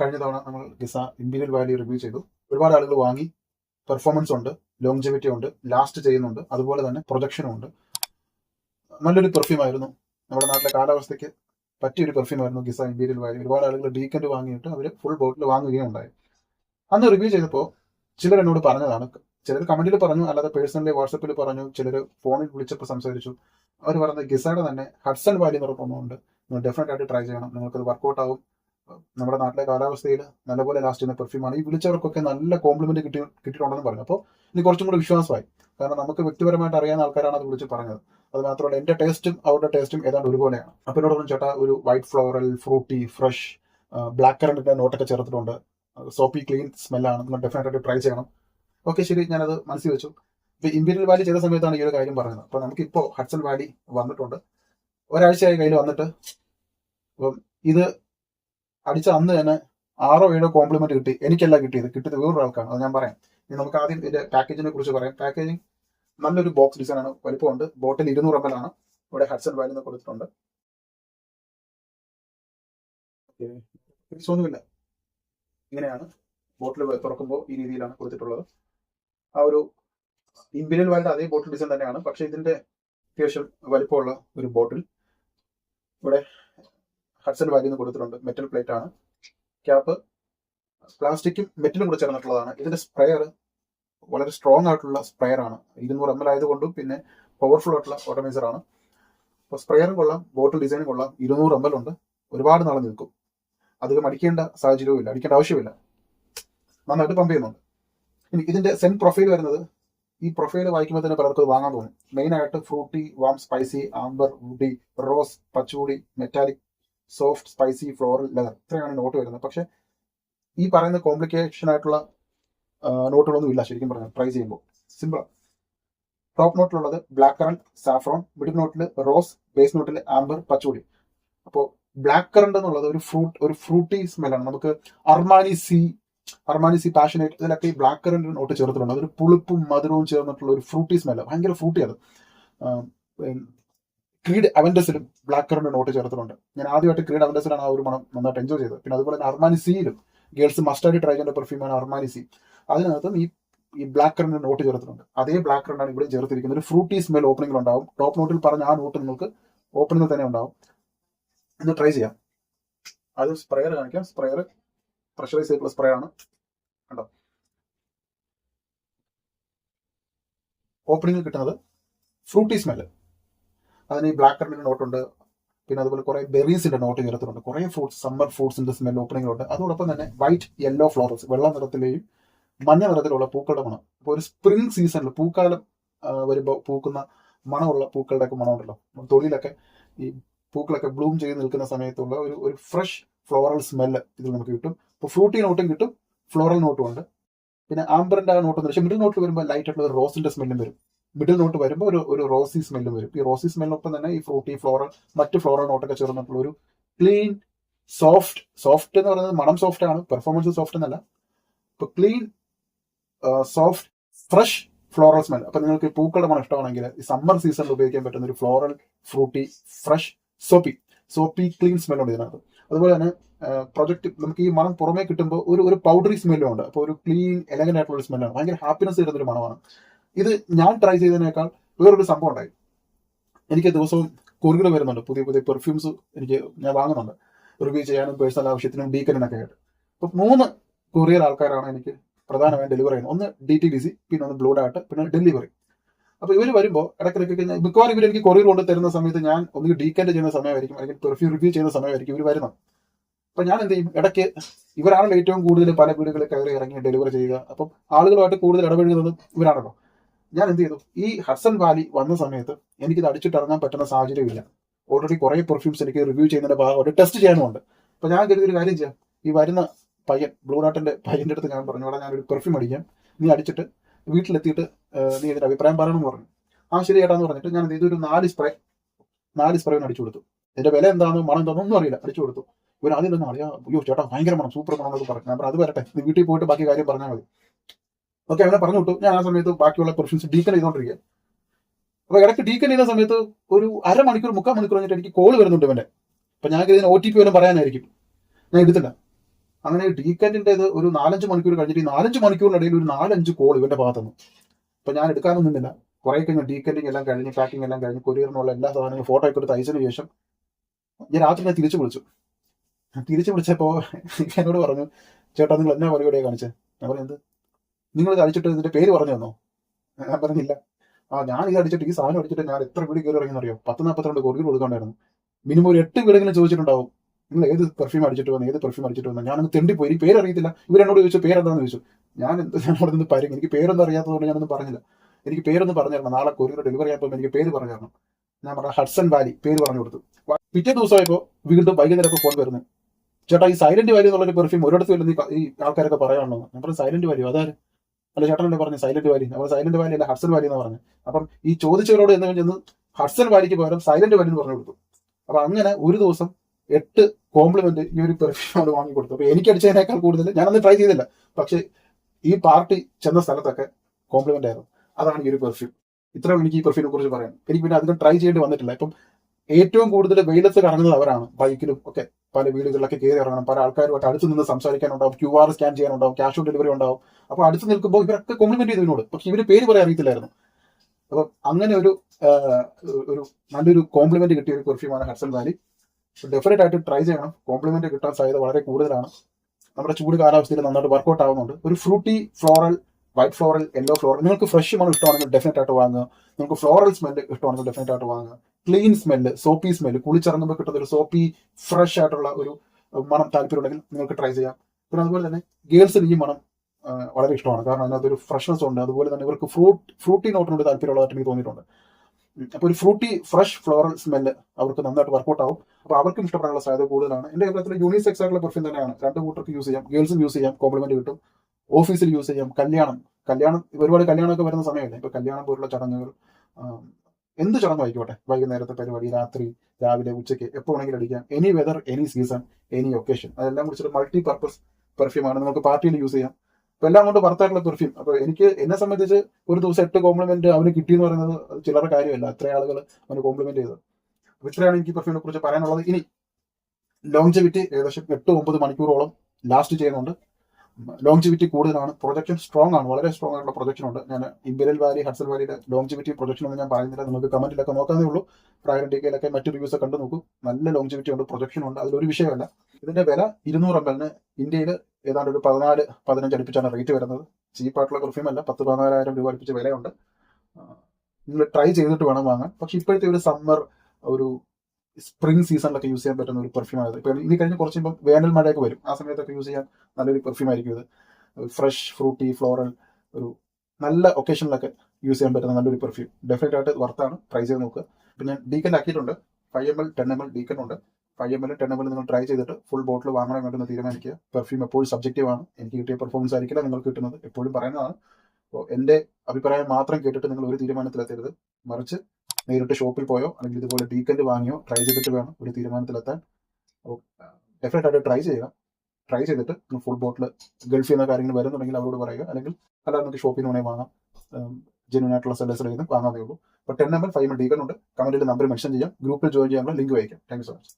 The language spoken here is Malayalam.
കഴിഞ്ഞ തവണ നമ്മൾ ഗിസ ഇമ്പീരിയൽ വാല്യൂ റിവ്യൂ ചെയ്തു. ഒരുപാട് ആളുകൾ വാങ്ങി. പെർഫോമൻസ് ഉണ്ട് ലോങ്ജിവിറ്റി ഉണ്ട് ലാസ്റ്റ് ചെയ്യുന്നുണ്ട്. അതുപോലെ തന്നെ പ്രൊജക്ഷനും ഉണ്ട്. നല്ലൊരു പെർഫ്യൂം ആയിരുന്നു. നമ്മുടെ നാട്ടിലെ കാലാവസ്ഥയ്ക്ക് പറ്റിയൊരു പെർഫ്യൂം ആയിരുന്നു ഗിസ ഇമ്പീരിയൽ വാല്യൂ ഒരുപാട് ആളുകൾ ഡീക്കൻഡ് വാങ്ങിയിട്ട് അവർ ഫുൾ ബോട്ടിൽ വാങ്ങുകയും ഉണ്ടായി. അന്ന് റിവ്യൂ ചെയ്തപ്പോൾ ചിലർ എന്നോട് പറഞ്ഞതാണ് ചിലർ കമന്റിൽ പറഞ്ഞു അല്ലാതെ പേഴ്സണലി വാട്സപ്പിൽ പറഞ്ഞു ചിലർ ഫോണിൽ വിളിച്ചപ്പോൾ സംസാരിച്ചു. അവർ പറഞ്ഞത് ഗിസയുടെ തന്നെ ഹഡ്സൺ വാലി എന്ന് ഉണ്ട്. നിങ്ങൾ ഡെഫിനറ്റ് ആയിട്ട് ട്രൈ ചെയ്യണം. നിങ്ങൾക്കത് വർക്കൗട്ട് ആവും. നമ്മുടെ നാട്ടിലെ കാലാവസ്ഥയിൽ നല്ലപോലെ ലാസ്റ്റ് ചെയ്യുന്ന പെർഫ്യൂമാണ് ഈ വിളിച്ചവർക്കൊക്കെ നല്ല കോംപ്ലിമെന്റ് കിട്ടി കിട്ടിയിട്ടുണ്ടെന്ന് പറഞ്ഞു. അപ്പോൾ ഇനി കുറച്ചും കൂടി വിശ്വാസമായി. കാരണം നമുക്ക് വ്യക്തിപരമായിട്ട് അറിയാവുന്ന ആൾക്കാരാണ് അത് വിളിച്ച് പറഞ്ഞത്. അത് മാത്രമല്ല എന്റെ ടേസ്റ്റും അവരുടെ ടേസ്റ്റും ഏതാണ്ട് ഒരുപോലെയാണ്. അപ്പോൾ എന്നോട് പറഞ്ഞു ചേട്ടാ ഒരു white floral fruity fresh black കറണ്ടിന്റെ നോട്ടൊക്കെ ചേർത്തിട്ടുണ്ട്. സോപ്പി ക്ലീൻ സ്മെല്ലാണ് നിങ്ങൾ ഡെഫിനറ്റ് ആയിട്ട് ട്രൈ ചെയ്യണം. ഓക്കെ ശരി. ഞാനത് മനസ്സിൽ വെച്ചു. ഇപ്പൊ ഇമ്പീരിയൽ വാലി ചെയ്ത സമയത്താണ് ഈ ഒരു കാര്യം പറഞ്ഞത്. അപ്പൊ നമുക്കിപ്പോ ഹഡ്സൺ വാലി വന്നിട്ടുണ്ട്. ഒരാഴ്ചയായി കയ്യിൽ വന്നിട്ട്. അപ്പം ഇത് അടിച്ച അന്ന് തന്നെ ആറോ ഏഴോ കോംപ്ലിമെന്റ് കിട്ടി. എനിക്കല്ല കിട്ടിയത്. കിട്ടിയത് വേറൊരു ആൾക്കാണ് അത് ഞാൻ പറയാം. ഇനി നമുക്ക് ആദ്യം ഇതിന്റെ പാക്കേജിനെ കുറിച്ച് പറയാം. പാക്കേജിങ് നല്ലൊരു ബോക്സ് ഡിസൈൻ ആണ്. വലിപ്പമുണ്ട്. ബോട്ടിൽ ഇരുന്നൂറ് എം എൽ ആണ്. ഇവിടെ ഹഡ്സൺ വാലിന്ന് കൊടുത്തിട്ടുണ്ട്. ഒന്നുമില്ല ഇങ്ങനെയാണ്. ബോട്ടിൽ തുറക്കുമ്പോൾ ഈ രീതിയിലാണ് കൊടുത്തിട്ടുള്ളത്. ആ ഒരു ഇമ്പീരിയൽ വാലിന്റെ അതേ ബോട്ടിൽ ഡിസൈൻ തന്നെയാണ്. പക്ഷെ ഇതിന്റെ അത്യാവശ്യം വലിപ്പമുള്ള ഒരു ബോട്ടിൽ ഇവിടെ ഹഡ്സൺ വാലി എന്ന് കൊടുത്തിട്ടുണ്ട്. മെറ്റൽ പ്ലേറ്റ് ആണ്. ക്യാപ്പ് പ്ലാസ്റ്റിക്കും മെറ്റലും കൂടെ ചേർന്നിട്ടുള്ളതാണ്. ഇതിന്റെ സ്പ്രെയർ വളരെ സ്ട്രോങ് ആയിട്ടുള്ള സ്പ്രെയർ ആണ്. ഇരുന്നൂറ് എം എൽ ആയതുകൊണ്ടും പിന്നെ പവർഫുൾ ആയിട്ടുള്ള ഓട്ടോമൈസർ ആണ്. അപ്പോൾ സ്പ്രെയറും കൊള്ളാം ബോട്ടിൽ ഡിസൈൻ കൊള്ളാം. ഇരുന്നൂറ് എം എൽ ഉണ്ട്. ഒരുപാട് നാളെ നിൽക്കും. അധികം അടിക്കേണ്ട സാഹചര്യവും ഇല്ല. അടിക്കേണ്ട ആവശ്യമില്ല നന്നായിട്ട് പമ്പ് ചെയ്യുന്നുണ്ട്. ഇനി ഇതിന്റെ സെൻ പ്രൊഫൈൽ വരുന്നത് ഈ പ്രൊഫൈൽ വായിക്കുമ്പോൾ തന്നെ പലർക്കും അത് വാങ്ങാൻ തോന്നും. മെയിൻ ആയിട്ട് fruity warm spicy amber woody rose patchouli metallic soft spicy floral leather ഇത്രയാണ് നോട്ട് വരുന്നത്. പക്ഷെ ഈ പറയുന്ന കോംപ്ലിക്കേഷൻ ആയിട്ടുള്ള നോട്ടുകളൊന്നും ഇല്ല ശരിക്കും പറഞ്ഞാൽ. ട്രൈ ചെയ്യുമ്പോൾ. സിമ്പിൾ ടോപ്പ് നോട്ടിലുള്ളത് ബ്ലാക്ക് കറണ്ട് സാഫ്രോൺ മിഡിൽ നോട്ടിൽ റോസ് ബേസ് നോട്ടിൽ ആംബർ പച്ചോടി അപ്പോൾ ബ്ലാക്ക് കറണ്ട് എന്നുള്ളത് ഒരു ഫ്രൂട്ട് ഒരു ഫ്രൂട്ടി സ്മെല്ലാണ് നമുക്ക് Armani Si Armani Si passionate ഇതിലൊക്കെ ഈ ബ്ലാക്ക് കറണ്ട് നോട്ട് ചേർത്തിട്ടുണ്ട്. അതൊരു പുളിപ്പും മധുരവും ചേർന്നിട്ടുള്ള ഒരു ഫ്രൂട്ടി സ്മെല്ല് ഭയങ്കര ഫ്രൂട്ടി അത് ക്രീഡ് അവൻഡസിലും ബ്ലാക്ക് കറണ്ട് നോട്ട് ചേർത്തിട്ടുണ്ട്. ഞാൻ ആദ്യമായിട്ട് ക്രീഡ് അവൻഡസിലാണ് ആ ഒരു മണം നന്നായിട്ട് എൻജോയ് ചെയ്തത്. പിന്നെ അതുപോലെ തന്നെ അർമാനി സിയിലും ഗേൾസ് മസ്റ്റാർഡ് ട്രൈ ചെയ്യേണ്ട പെർഫ്യൂമാണ് അർമാനി സി അതിനകത്തും ഈ ഈ ബ്ലാക്ക് കറണ്ട് നോട്ട് ചേർത്തിട്ടുണ്ട്. അതേ ബ്ലാക്ക് കറണ്ടാണ് ഇവിടെ ചേർത്തിരിക്കുന്നത്. ഒരു ഫ്രൂട്ടി സ്മെൽ ഓപ്പണിംഗിൽ ഉണ്ടാവും. ടോപ്പ് നോട്ടിൽ പറഞ്ഞ ആ നോട്ട് നിങ്ങൾക്ക് ഓപ്പണിംഗിൽ തന്നെ ഉണ്ടാവും. ഒന്ന് ട്രൈ ചെയ്യാം. അത് സ്പ്രെയർ കാണിക്കാം. സ്പ്രെയർ പ്രഷറൈസ് ചെയ്തിട്ടുള്ള സ്പ്രേ ആണ്. കണ്ടോ? ഓപ്പണിംഗിൽ കിട്ടുന്നത് ഫ്രൂട്ടി സ്മെല്ല് അതിന് ഈ ബ്ലാക്ക് കറണ്ടിന്റെ നോട്ടുണ്ട് പിന്നെ അതുപോലെ കുറെ ബെറീസിന്റെ നോട്ട് ചേർത്തിട്ടുണ്ട്. കുറേ ഫ്രൂട്ട്സ് സമ്മർ ഫ്രൂട്ട്സിന്റെ സ്മെൽ ഓപ്പണിംഗിലുണ്ട് അതോടൊപ്പം തന്നെ വൈറ്റ് യെല്ലോ ഫ്ലോറസ് വെള്ള നിറത്തിലെയും മഞ്ഞ നിറത്തിലുള്ള പൂക്കളുടെ മണം. ഇപ്പോൾ ഒരു സ്പ്രിംഗ് സീസണിൽ പൂക്കാലം വരുമ്പോൾ പൂക്കുന്ന മണമുള്ള പൂക്കളുടെ ഒക്കെ മണമുണ്ടല്ലോ തൊഴിലൊക്കെ ഈ പൂക്കളൊക്കെ ബ്ലൂം ചെയ്ത് നിൽക്കുന്ന സമയത്തുള്ള ഒരു ഒരു ഫ്രഷ് ഫ്ലോറൽ സ്മെല്ല് ഇതിൽ നമുക്ക് കിട്ടും. ഇപ്പോൾ ഫ്രൂട്ടി നോട്ടും കിട്ടും ഫ്ലോറൽ നോട്ടും ഉണ്ട്. പിന്നെ ആംബറിന്റെ ആ നോട്ടും പക്ഷേ മിഡിൽ നോട്ടിൽ വരുമ്പോൾ ലൈറ്റ് ആയിട്ടുള്ള ഒരു റോസിന്റെ സ്മെല്ലും വരും. മിഡിൽ നോട്ട് വരുമ്പോൾ ഒരു ഒരു റോസി സ്മെല്ലും വരും. ഈ റോസി സ്മെല്ലിനൊപ്പം തന്നെ ഈ ഫ്രൂട്ടി ഫ്ലോറൽ മറ്റ് ഫ്ലോറൽ നോട്ടൊക്കെ ചേർന്നിട്ടുള്ള ഒരു ക്ലീൻ സോഫ്റ്റ് സോഫ്റ്റ് എന്ന് പറയുന്നത് മണം സോഫ്റ്റ് ആണ് പെർഫോമൻസ് സോഫ്റ്റ് എന്നല്ല. ഇപ്പൊ clean soft fresh floral smell അപ്പൊ നിങ്ങൾക്ക് പൂക്കളുടെ മണം ഇഷ്ടമാണെങ്കിൽ ഈ സമ്മർ സീസണിൽ ഉപയോഗിക്കാൻ പറ്റുന്ന ഒരു floral fruity fresh soapy soapy clean smell ഉണ്ട് ഇതിനകത്ത്. അതുപോലെ തന്നെ പ്രൊജക്ട് നമുക്ക് ഈ മണം പുറമേ കിട്ടുമ്പോൾ ഒരു ഒരു പൗഡറി സ്മെല്ലും ഉണ്ട്. അപ്പോൾ ഒരു ക്ലീൻ എലഗന്റ് ആയിട്ടുള്ള സ്മെല്ലാണ് ഭയങ്കര ഹാപ്പിനെസ് തരുന്ന ഒരു മണമാണ്. ഇത് ഞാൻ ട്രൈ ചെയ്തതിനേക്കാൾ വേറൊരു സംഭവം ഉണ്ടായി. എനിക്ക് ദിവസവും കൊറിയർ വരുന്നുണ്ട്. പുതിയ പുതിയ പെർഫ്യൂംസ് എനിക്ക് ഞാൻ വാങ്ങുന്നുണ്ട്. റിവ്യൂ ചെയ്യാനും പേഴ്സണൽ ആവശ്യത്തിനും ഡീക്കലിനൊക്കെ ആയിട്ട്. അപ്പൊ മൂന്ന് കൊറിയർ ആൾക്കാരാണ് എനിക്ക് പ്രധാനമായും ഡെലിവറി ചെയ്യുന്നത്. ഒന്ന് ഡി ടി ഡി സി പിന്നെ ഒന്ന് ബ്ലൂ ഡാട്ട് പിന്നെ ഡെലിവറി അപ്പൊ ഇവർ വരുമ്പോൾ ഇടയ്ക്കിടയ്ക്ക് മിക്കവാറും ഇവർ എനിക്ക് കൊറിയർ കൊണ്ട് തരുന്ന സമയത്ത് ഞാൻ ഒന്ന് ഡീക്കന്റെ ചെയ്യുന്ന സമയമായിരിക്കും. അല്ലെങ്കിൽ പെർഫ്യൂം റിവ്യൂ ചെയ്യുന്ന സമയമായിരിക്കും ഇവർ വരുന്നത്. അപ്പൊ ഞാൻ എന്ത് ചെയ്യും? ഇടയ്ക്ക് ഇവരാണല്ലോ ഏറ്റവും കൂടുതൽ പല വീടുകളിൽ കയറി ഇറങ്ങി ഡെലിവറി ചെയ്യുക. അപ്പം ആളുകളുമായിട്ട് കൂടുതൽ ഇടപഴകുന്നത് ഇവരാണല്ലോ. ഞാൻ എന്ത് ചെയ്തു ഈ ഹഡ്സൺ വാലി വന്ന സമയത്ത് എനിക്കിത് അടിച്ചിട്ട് ഇറങ്ങാൻ പറ്റുന്ന സാഹചര്യമില്ല. ഓൾറെഡി കുറെ പെർഫ്യൂംസ് എനിക്ക് റിവ്യൂ ചെയ്യുന്നതിന്റെ ഭാഗമായിട്ട് ടെസ്റ്റ് ചെയ്യാനുമുണ്ട്. അപ്പൊ ഞാൻ കരുതി ഒരു കാര്യം ചെയ്യാം. ഈ വരുന്ന പയ്യൻ ബ്ലൂ ഡാട്ടിന്റെ പയ്യന്റെ അടുത്ത് ഞാൻ പറഞ്ഞു അവിടെ ഞാനൊരു പെർഫ്യൂം അടിക്കാം. നീ അടിച്ചിട്ട് വീട്ടിലെത്തിയിട്ട് നീ ഇതിന്റെ അഭിപ്രായം പറയണമെന്ന് പറഞ്ഞു. ആ ശരി ചേട്ടാന്ന് പറഞ്ഞിട്ട് ഞാൻ ഇതൊരു നാല് സ്പ്രേ നാല് സ്പ്രേ അടിച്ചു കൊടുത്തു ഇതിന്റെ വില എന്താണെന്ന് മണം എന്താണെന്ന് ഒന്നും അറിയില്ല. അടിച്ചു കൊടുത്തു ഇവർ ആദ്യം തന്നെ അറിയാം അയ്യോ ചേട്ടാ ഭയങ്കര മണം സൂപ്പർ മണം എന്നൊക്കെ പറഞ്ഞു. ഞാൻ അത് വരട്ടെ. നീ വീട്ടിൽ പോയിട്ട് ബാക്കി കാര്യം പറഞ്ഞാൽ മതി. ഓക്കെ അങ്ങനെ പറഞ്ഞു വിട്ടു. ഞാൻ ആ സമയത്ത് ബാക്കിയുള്ള പെർഫ്യൂംസ് ഡീക്കൺ ചെയ്തോണ്ടിരിക്കുക അപ്പൊ ഇടയ്ക്ക് ഡീക്കൺ ചെയ്യുന്ന സമയത്ത് ഒരു അരമണിക്കൂർ മുക്കാൽ മണിക്കൂർ കഴിഞ്ഞിട്ട് എനിക്ക് കോൾ വരുന്നുണ്ട് ഇവന്റെ. അപ്പൊ ഞാൻ ഇതിന് ഒ ടി പി വല്ലതും പറയാനായിരിക്കും. ഞാൻ എടുത്തില്ല. അങ്ങനെ ഡീക്കന്റിന്റെത് ഒരു നാലഞ്ച് മണിക്കൂർ കഴിഞ്ഞിട്ട് ഈ നാലഞ്ച് മണിക്കൂറിനിടയിൽ ഒരു നാലഞ്ച് കോൾ ഇവന്റെ ഭാഗത്തുനിന്ന്. അപ്പൊ ഞാൻ എടുക്കാനൊന്നും നിന്നില്ല കുറെ കഴിഞ്ഞ് ഡീക്കന്റിങ് എല്ലാം കഴിഞ്ഞ് പാക്കിംഗ് എല്ലാം കഴിഞ്ഞ് കൊറിയറിനുള്ള എല്ലാ സാധനങ്ങളും ഫോട്ടോ ഒക്കെ എടുത്ത് അയച്ചതിന് ശേഷം ഞാൻ രാത്രി ഞാൻ തിരിച്ചു വിളിച്ചു. തിരിച്ചു വിളിച്ചപ്പോ എന്നോട് പറഞ്ഞു ചേട്ടാ നിങ്ങൾ എന്നാ പരിപാടിയാണ് കാണിച്ചത് ഞാൻ പറഞ്ഞു എന്ത്? നിങ്ങൾ ഇത് അടിച്ചിട്ട് ഇതിന്റെ പേര് പറഞ്ഞു തന്നോ? ഞാൻ പറഞ്ഞില്ല. ആ ഞാൻ ഇത് അടിച്ചിട്ട് ഈ സാധനം അടിച്ചിട്ട് ഞാൻ എത്ര വീട് കയറി ഇറങ്ങി അറിയോ പത്ത് നാൽപ്പത്തിരണ്ട് കോടി കൊടുക്കാണ്ടായിരുന്നു. മിനിമം ഒരു എട്ട് വീടെങ്കിലും ചോദിച്ചിട്ടുണ്ടാവും. നിങ്ങൾ ഏത് പെർഫ്യൂം അടിച്ചിട്ട് വന്നു? ഏത് പെർഫ്യൂം അടിച്ചിട്ട് വന്നു? ഞാനൊന്ന് തെണ്ടിപ്പോയി എനിക്ക് പേര് അറിയത്തില്ല. ഇവരെന്നോട് ചോദിച്ചു പേരെന്താന്ന്? ചോദിച്ചു. ഞാൻ എന്ത് ഞാൻ നിന്ന് പരും എനിക്ക് പേരൊന്നും അറിയാത്തതുകൊണ്ട് ഞാനൊന്നും പറഞ്ഞില്ല. എനിക്ക് പേരൊന്ന് പറഞ്ഞു തരണം നാളെ കൊറിയർ ഡെലിവറി ആയപ്പോൾ എനിക്ക് പേര് പറഞ്ഞു തരണം. ഞാൻ പറഞ്ഞ ഹഡ്സൺ വാലി പേര് പറഞ്ഞു കൊടുത്തു. പിറ്റേ ദിവസമായപ്പോൾ വീണ്ടും വൈകുന്നേരം ഫോൺ വരുന്നു. ചേട്ടാ ഈ സൈലന്റ് വാലി എന്നുള്ളൊരു പെർഫ്യൂം ഒരിടത്തും ഇല്ലെന്ന് ഈ ആൾക്കാരൊക്കെ പറയാനുണ്ടോ ഞാൻ പറഞ്ഞു സൈലന്റ് വാലി അതാര്? അല്ല ചേട്ടനല്ലേ പറഞ്ഞു സൈലന്റ് വാലി അപ്പോൾ സൈലന്റ് വാലി അല്ല ഹഡ്സൺ വാലി എന്ന് പറഞ്ഞു. അപ്പം ഈ ചോദിച്ചവരോട് എന്ന് ചെന്ന് ഹഡ്സൺ വാലിക്ക് പകരം സൈലന്റ് വാലി എന്ന് പറഞ്ഞു കൊടുത്തു അപ്പൊ അങ്ങനെ ഒരു ദിവസം എട്ട് കോംപ്ലിമെന്റ് ഈ ഒരു പെർഫ്യൂം വാങ്ങി കൊടുത്തു അപ്പൊ എനിക്ക് അടിച്ചതിനേക്കാൾ കൂടുതൽ ഞാനന്ന് ട്രൈ ചെയ്തില്ല. പക്ഷെ ഈ പാർട്ടി ചെന്ന സ്ഥലത്തൊക്കെ കോംപ്ലിമെന്റ് ആയിരുന്നു. അതാണ് ഈ ഒരു പെർഫ്യൂം ഇത്രയും എനിക്ക് ഈ പെർഫ്യൂമിനെ കുറിച്ച് പറയാം എനിക്ക് പിന്നെ അധികം ട്രൈ ചെയ്യേണ്ടി വന്നിട്ടില്ല. ഇപ്പം ഏറ്റവും കൂടുതൽ വെയിലത്ത് കറങ്ങുന്നത് അവരാണ്. ബൈക്കിലും ഒക്കെ പല വീടുകളിലൊക്കെ കയറി ഇറങ്ങണം. പല ആൾക്കാരുമായിട്ട് അടുത്ത് നിന്ന് സംസാരിക്കാനുണ്ടാവും. ക്യു ആർ സ്കാൻ ചെയ്യാനുണ്ടാവും. ക്യാഷ് ഓൺ ഡെലിവറി ഉണ്ടാവും. അപ്പോൾ അടുത്ത് നിൽക്കുമ്പോൾ ഇവരൊക്കെ കോംപ്ലിമെന്റ് ചെയ്തു ഇതിനോട് പക്ഷെ ഇവർ പേര് പറയാൻ അറിയത്തില്ലായിരുന്നു. അപ്പൊ അങ്ങനെ ഒരു ഒരു നല്ലൊരു കോംപ്ലിമെന്റ് കിട്ടിയ ഒരു പെർഫ്യൂമാണ് ഹഡ്സൺ വാലി ഡെഫിനറ്റ് ആയിട്ട് ട്രൈ ചെയ്യണം. കോംപ്ലിമെന്റ് കിട്ടാൻ സാധ്യത വളരെ കൂടുതലാണ്. നമ്മുടെ ചൂട് കാലാവസ്ഥയിൽ നന്നായിട്ട് വർക്കൗട്ട് ആവുന്നുണ്ട്. ഒരു fruity floral white floral yellow floral നിങ്ങൾക്ക് ഫ്രഷ് മണം ഇഷ്ടമാണെങ്കിൽ ഡെഫിനറ്റ് ആയിട്ട് വാങ്ങുക. നിങ്ങൾക്ക് ഫ്ലോറൽ സ്മെല്ല് ഇഷ്ടമാണെങ്കിൽ ഡെഫിനറ്റ് ആയിട്ട് വാങ്ങുക. ക്ലീൻ സ്മെല്ല് സോപ്പി സ്മെല്ല് കുളിച്ചിറങ്ങുമ്പോൾ കിട്ടുന്ന ഒരു സോപ്പി ഫ്രഷ് ആയിട്ടുള്ള ഒരു മണം താല്പര്യമുണ്ടെങ്കിൽ നിങ്ങൾക്ക് ട്രൈ ചെയ്യാം. പിന്നെ അതുപോലെ തന്നെ ഗേൾസിന് ഈ മണം വളരെ ഇഷ്ടമാണ്. കാരണം അതിനകത്ത് ഒരു ഫ്രഷ്നെസ് ഉണ്ട്. അതുപോലെ തന്നെ ഇവർക്ക് ഫ്രൂട്ട് ഫ്രൂട്ടി നോട്ടിനോട് താല്പര്യമുള്ളതായിട്ട് എനിക്ക് തോന്നിയിട്ടുണ്ട്. അപ്പോൾ ഒരു ഫ്രൂട്ടി ഫ്രഷ് ഫ്ലോറൽ സ്മെല്ല് അവർക്ക് നന്നായിട്ട് വർക്കൗട്ട് ആവും. അപ്പോൾ അവർക്കും ഇഷ്ടപ്പെടാനുള്ള സാധ്യത കൂടുതലാണ്. എന്റെ അഭിപ്രായത്തിൽ യൂണിസെക്സ് ആയിട്ടുള്ള പെർഫ്യൂം തന്നെയാണ്. രണ്ട് കൂട്ടർക്ക് യൂസ് ചെയ്യാം. ഗേൾസും യൂസ് ചെയ്യാം. കോംപ്ലിമെന്റ് കിട്ടും. ഓഫീസിൽ യൂസ് ചെയ്യാം. കല്യാണം. കല്യാണം ഒരുപാട് കല്യാണമൊക്കെ വരുന്ന സമയമല്ലേ? ഇപ്പോൾ കല്യാണം പോലുള്ള ചടങ്ങുകൾ എന്ത് ചടങ്ങ് ആയിക്കോട്ടെ? വൈകുന്നേരത്തെ പരിപാടി രാത്രി രാവിലെ ഉച്ചയ്ക്ക് എപ്പോൾ വേണമെങ്കിലും അടിക്കാം. Any weather any season any occasion അതെല്ലാം കുറിച്ചൊരു മൾട്ടി പർപ്പസ് പെർഫ്യൂമാണ് നമുക്ക് പാർട്ടിയിൽ യൂസ് ചെയ്യാം. അപ്പൊ എല്ലാം കൊണ്ട് പുറത്തായിട്ടുള്ള പെർഫ്യൂം അപ്പൊ എനിക്ക് എന്നെ സംബന്ധിച്ച് ഒരു ദിവസം എട്ട് കോംപ്ലിമെന്റ് അവന് കിട്ടിയെന്ന് പറയുന്നത് ചിലരുടെ കാര്യമല്ല. അത്ര ആളുകൾ അവന് കോംപ്ലിമെന്റ് ചെയ്തത്. അപ്പൊ ഇത്രയാണ് എനിക്ക് പെർഫ്യൂമിനെ കുറിച്ച് പറയാനുള്ളത്. ഇനി ലോങ്ജിവിറ്റി ഏകദേശം എട്ട് ഒമ്പത് മണിക്കൂറോളം ലാസ്റ്റ് ചെയ്യുന്നുണ്ട്. ലോങ്ജിവിറ്റി കൂടുതലാണ്. പ്രൊജക്ഷൻ സ്ട്രോങ് ആണ്. വളരെ സ്ട്രോങ് ആയിട്ടുള്ള പ്രൊജക്ഷൻ ഉണ്ട്. ഞാൻ ഇമ്പീരിയൽ വാലി ഹഡ്സൺ വാലിയുടെ ലോങ്ജിവിറ്റി പ്രൊജക്ഷൻ ഒന്നും ഞാൻ പറയുന്നില്ല. നിങ്ങൾക്ക് കമന്റിലൊക്കെ നോക്കാനേ ഉള്ളൂ. പ്രയർ ഡിക്കയിലൊക്കെ മറ്റു റിവ്യൂസ് കണ്ടു നോക്കൂ. നല്ല ലോങ്ജിവിറ്റി ഉണ്ട് പ്രൊജക്ഷൻ ഉണ്ട്. അതിലൊരു വിഷയമല്ല. ഇതിന്റെ വില ഇരുന്നൂറ് എം ഇന്ത്യയിൽ ഏതാണ്ട് ഒരു പതിനാല് പതിനഞ്ച് അടുപ്പിച്ചാണ് റേറ്റ് വരുന്നത്. ചീപ്പായിട്ടുള്ള പെർഫ്യൂം അല്ല. പത്ത് പതിനാലായിരം രൂപ അടുപ്പിച്ച് വിലയുണ്ട്. നിങ്ങൾ ട്രൈ ചെയ്തിട്ട് വേണം വാങ്ങാൻ. പക്ഷെ ഇപ്പോഴത്തെ ഒരു സമ്മർ ഒരു സ്പ്രിംഗ് സീസണിലൊക്കെ യൂസ് ചെയ്യാൻ പറ്റുന്ന ഒരു പെർഫ്യൂമാണ് ഇത് ഇപ്പൊ ഇനി കഴിഞ്ഞ് കുറച്ച് ഇപ്പം വേനൽ മഴയൊക്കെ വരും. ആ സമയത്തൊക്കെ യൂസ് ചെയ്യാൻ നല്ലൊരു പെർഫ്യൂം ആയിരിക്കും ഇത്. ഫ്രഷ് ഫ്രൂട്ടി ഫ്ലോറൽ ഒരു നല്ല ഒക്കേഷനിലൊക്കെ യൂസ് ചെയ്യാൻ പറ്റുന്ന നല്ലൊരു പെർഫ്യൂം ഡെഫിനറ്റ് ആയിട്ട് വർത്താണ് ട്രൈ ചെയ്ത് നോക്കുക. പിന്നെ ഡീക്കൻ ആക്കിയിട്ടുണ്ട്. Five M L ten M L decant ഉണ്ട്. Five M L ten M L നിങ്ങൾ ട്രൈ ചെയ്തിട്ട് ഫുൾ ബോട്ടിൽ വാങ്ങണം വേണ്ടെന്ന് തീരുമാനിക്കുക. പെർഫ്യൂം എപ്പോഴും സബ്ജക്റ്റീവ് ആണ്. എനിക്ക് കിട്ടിയ പെർഫോമൻസ് ആയിരിക്കില്ല നിങ്ങൾക്ക് കിട്ടുന്നത്. എപ്പോഴും പറയുന്നതാണ്. അപ്പോൾ എന്റെ അഭിപ്രായം മാത്രം കേട്ടിട്ട് നിങ്ങൾ ഒരു തീരുമാനത്തിലെത്തരുത്. മറിച്ച് നേരിട്ട് ഷോപ്പിൽ പോയോ? അല്ലെങ്കിൽ ഇതുപോലെ വീക്കെൻഡ് വാങ്ങിയോ? ട്രൈ ചെയ്തിട്ട് വേണം ഒരു തീരുമാനത്തിലെത്താൻ. അപ്പോൾ ഡെഫിനറ്റ് ആയിട്ട് ട്രൈ ചെയ്യുക ട്രൈ ചെയ്തിട്ട് ഫുൾ ബോട്ടിൽ ഗൾഫിൽ നിന്ന് കാര്യങ്ങൾ വരുന്നുണ്ടെങ്കിൽ അവരോട് പറയുക. അല്ലെങ്കിൽ അല്ലാതെ നമുക്ക് ഷോപ്പിൽ നിന്ന് വേണമെങ്കിൽ വാങ്ങാം. ജെന്യൂൻ ആയിട്ടുള്ള സെല്ലേഴ്സിൽ നിന്ന് വാങ്ങാതെ ഉള്ളൂ. അപ്പോൾ ten M L five M ഉണ്ട്. കമന്റിൽ നമ്പർ മെൻഷൻ ചെയ്യാം. ഗ്രൂപ്പിൽ ജോയിൻ ചെയ്യാനുള്ള ലിങ്ക് വയ്ക്കാം. Thank so much